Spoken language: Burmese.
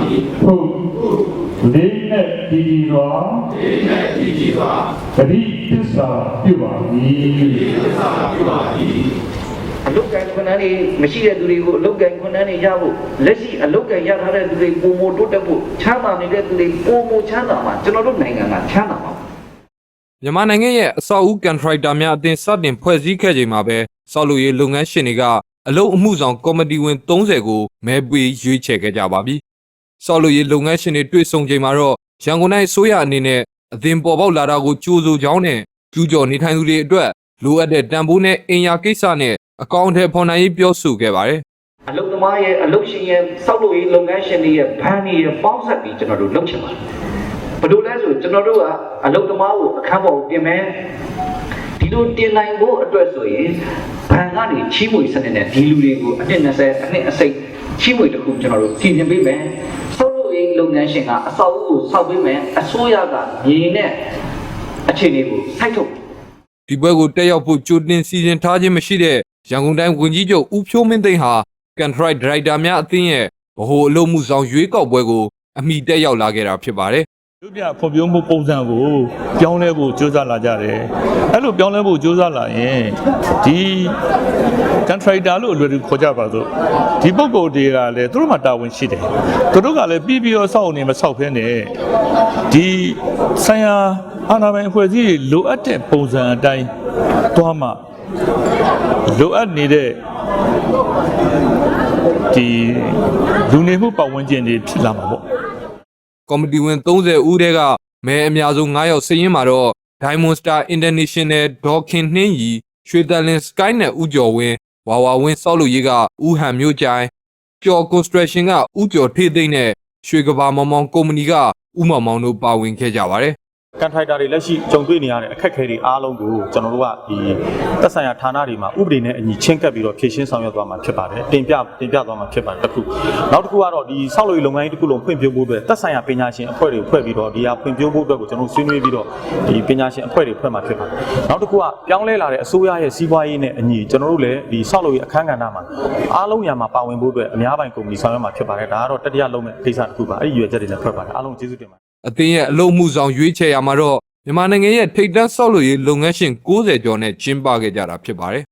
သည်ဟုတ်လေးနဲ့ဒီဒီစွာဒီနဲ့ဒီကြီးစွာတတိသစ္စာပြုပါသည်သစ္စာပြုပါသည်အလုတ်ကန်ခွန်းတန်းတွေမရှိတဲ့သူတွေကိုအလုတ်ကန်ခွန်းတန်းတွေရဖို့လက်ရှိအလုတ်ကန်ရထားတဲ့သူတွေပုံမတိုးတက်ဖို့ချမ်းသာနေတဲ့သူတွေပုံမချမ်းသာမှာကျွန်တော်တို့နိုင်ငံကချမ်းသာမှာမြန်မာနိုင်ငံရဲ့အဆောက်အဦကန်ထရိုက်တာများအသင်းစတင်ဖွဲ့စည်းခဲ့ချိန်မှာပဲဆောက်လုပ်ရေးလုပ်ငန်းရှင်တွေကအလုပ်အမှုဆောင်ကော်မတီဝင်30ကိုမဲပေးရွေးချယ်ခဲ့ကြပါပြီ။ ဆောက်လုပ်ရေးလုပ်ငန်းရှင်တွေတွေ့ဆုံချိန်မှာတော့ရန်ကုန်တိုင်းအစိုးရအနေနဲ့အသင်းပေါ်ပေါက်လာတာကိုကြိုးဆိုကြောင်းနဲ့ကျူးကျော်နေထိုင်သူတွေအတွက်လိုအပ်တဲ့တန်ဖိုးနဲ့အင်ယာကိစ္စနဲ့အကောင့်ထဲဖော်နိုင်ရေးပြောဆိုခဲ့ပါတယ်။အလုတ်သမားရဲ့အလုတ်ရှင်ရဲ့စောက်လို့ရေးလုပ်ငန်းရှင်တွေရဲ့ဘဏ်တွေရဲ့ပေါင်းဆက်ပြီးကျွန်တော်တို့လုပ်ချင်ပါတယ်ဘယ်လိုလဲဆိုကျွန်တော်တို့ကအလုတ်သမားကိုအခန်းပေါ်ကိုပြင်မယ်ဒီလိုတင်နိုင်ဖို့အတွက်ဆိုရင်ဘဏ်ကနေချီးမွေစနစ်နဲ့ဒီလူတွေကိုအနှစ်20အနှစ်အစိတ်ချီးမွေတစ်ခုကျွန်တော်တို့စီစဉ်ပေးမယ်စောက် လို့ရေးလုပ်ငန်းရှင်ကအဆောက်အဦကိုစောက်ပေးမယ်အစိုးရကမြေနဲ့အခြေအနေကိုစိုက်ထုတ်ဒီပွဲကိုတက်ရောက်ဖို့ကြိုတင်စီစဉ်ထားခြင်းမရှိတဲ့ရန်ကုန်တိုင်းဝန်ကြီးချုပ်ဦးဖြိုးမင်းသိန်းဟာကန်ထရိုက်ဒရိုက်တာများအသင်းရဲ့ဗဟိုအလုပ်မှုဆောင်ရွေးကောက်ပွဲကိုအမိတက်ရောက်လာခဲ့တာဖြစ်ပါတယ် လူပြဖွံ့ဖြိုးမှုပုံစံကိုပြောင်းလဲဖို့ကြိုးစားလာကြတယ်အဲ့လိုပြောင်းလဲဖို့ကြိုးစားလာရင်ဒီ contractor လို့အလွယ်တကူခေါ်ကြပါစို့ဒီပုဂ္ဂိုလ်တွေကလည်းသူတို့မှာတာဝန်ရှိတယ်သူတို့ကလည်းပြီးပြီးတော့စောင့်နေမဆောက်ဖ ೇನೆ ဒီဆိုင်ရာအာဏာပိုင်အဖွဲ့အစည်းတွေလိုအပ်တဲ့ပုံစံအတိုင်းသွားမှလိုအပ်နေတဲ့ဒီလူနေမှုပတ်ဝန်းကျင်တွေဖြစ်လာမှာပေါ့ ကော်မတီဝင်30ဦးတဲကမဲအများဆုံး9ယောက်စည်ရင်းမှာတော့ Diamond Star International ဒေါ်ခင်နှင်းရီရွှေတလင် Sky နဲ့ဦးကျော်ဝင်းဝါဝါဝင်းစောက်လူရေးကဦးဟန်မျိုးကြိုင်ကျော် Construction ကဦးကျော်ထေးသိမ့်နဲ့ရွှေကဘာမောင်မောင်ကုမ္ပဏီကဦးမောင်မောင်တို့ပါဝင်ခဲ့ကြပါတယ် ကန်ထိုက်တာတွေလက်ရှိကြုံတွေ့နေရတဲ့အခက်အခဲတွေအားလုံးကိုကျွန်တော်တို့ကဒီသက်ဆိုင်ရာဌာနတွေမှာဥပဒေနဲ့အညီချင်းကပ်ပြီးတော့ဖြည့်ရှင်းဆောင်ရွက်သွားမှာဖြစ်ပါတယ်တင်ပြတင်ပြသွားမှာဖြစ်ပါတယ်တစ်ခုနောက်တစ်ခုကတော့ဒီဆောက်လုပ်ရေးလုပ်ငန်းကြီးတစ်ခုလုံးဖွံ့ဖြိုးဖို့အတွက်သက်ဆိုင်ရာပညာရှင်အဖွဲ့တွေဖွဲ့ပြီးတော့ဒီဟာဖွံ့ဖြိုးဖို့အတွက်ကိုကျွန်တော်တို့ဆွေးနွေးပြီးတော့ဒီပညာရှင်အဖွဲ့တွေဖွဲ့မှာဖြစ်ပါတယ်နောက်တစ်ခုကပြောင်းလဲလာတဲ့အစိုးရရဲ့စီးပွားရေးနဲ့အညီကျွန်တော်တို့လည်းဒီဆောက်လုပ်ရေးအခန်းကဏ္ဍမှာအားလုံးညာမှာပါဝင်ဖို့အတွက်အများပိုင်းကုမ္ပဏီဆောင်ရွက်မှာဖြစ်ပါတယ်ဒါကတော့တတိယလုံးမဲ့ကိစ္စတစ်ခုပါအဲ့ဒီရွယ်ချက်တွေနဲ့ဖွဲ့ပါတယ်အားလုံးကျေးဇူးတင်ပါတယ် အသင်းရဲ့အလုပ်မှုဆောင်ရွေးချယ်ရမှာတော့မြန်မာနိုင်ငံရဲ့ထိပ်တန်းဆောက်လုပ်ရေးလုပ်ငန်းရှင်90ကျော်နဲ့ကျင်းပခဲ့ကြတာဖြစ်ပါတယ်